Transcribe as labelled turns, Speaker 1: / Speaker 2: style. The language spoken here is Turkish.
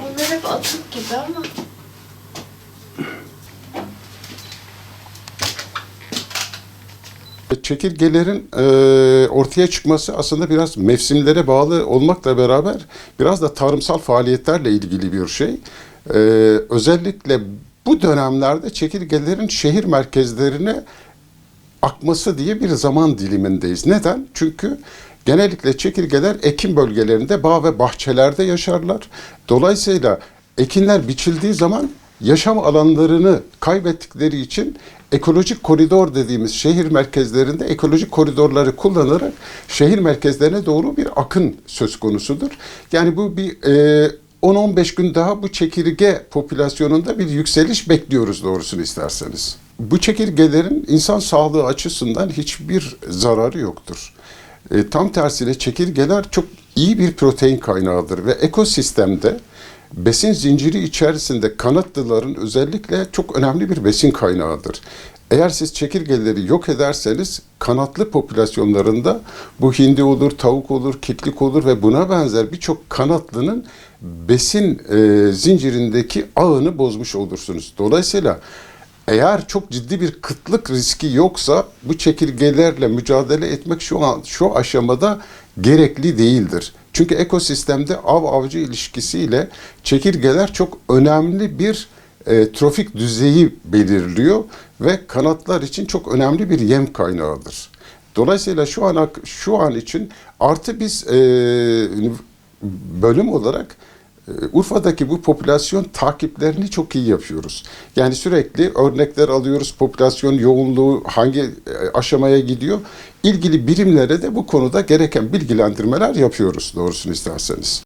Speaker 1: Onlar hep atık gibi ama.
Speaker 2: Çekirgelerin e, ortaya çıkması aslında biraz mevsimlere bağlı olmakla beraber biraz da tarımsal faaliyetlerle ilgili bir şey. E, özellikle bu dönemlerde çekirgelerin şehir merkezlerine akması diye bir zaman dilimindeyiz. Neden? Çünkü genellikle çekirgeler ekim bölgelerinde, bağ ve bahçelerde yaşarlar. Dolayısıyla ekinler biçildiği zaman yaşam alanlarını kaybettikleri için ekolojik koridor dediğimiz şehir merkezlerinde ekolojik koridorları kullanarak şehir merkezlerine doğru bir akın söz konusudur. Yani bu bir e, 10-15 gün daha bu çekirge popülasyonunda bir yükseliş bekliyoruz doğrusunu isterseniz. Bu çekirgelerin insan sağlığı açısından hiçbir zararı yoktur. E, tam tersine çekirgeler çok iyi bir protein kaynağıdır ve ekosistemde besin zinciri içerisinde kanatlıların özellikle çok önemli bir besin kaynağıdır. Eğer siz çekirgeleri yok ederseniz kanatlı popülasyonlarında bu hindi olur, tavuk olur, keklik olur ve buna benzer birçok kanatlının besin e, zincirindeki ağını bozmuş olursunuz. Dolayısıyla eğer çok ciddi bir kıtlık riski yoksa bu çekirgelerle mücadele etmek şu an şu aşamada gerekli değildir. Çünkü ekosistemde av avcı ilişkisiyle çekirgeler çok önemli bir e, trofik düzeyi belirliyor ve kanatlar için çok önemli bir yem kaynağıdır. Dolayısıyla şu an şu an için artı biz e, bölüm olarak Urfa'daki bu popülasyon takiplerini çok iyi yapıyoruz. Yani sürekli örnekler alıyoruz. Popülasyon yoğunluğu hangi e, aşamaya gidiyor? İlgili birimlere de bu konuda gereken bilgilendirmeler yapıyoruz doğrusunu isterseniz.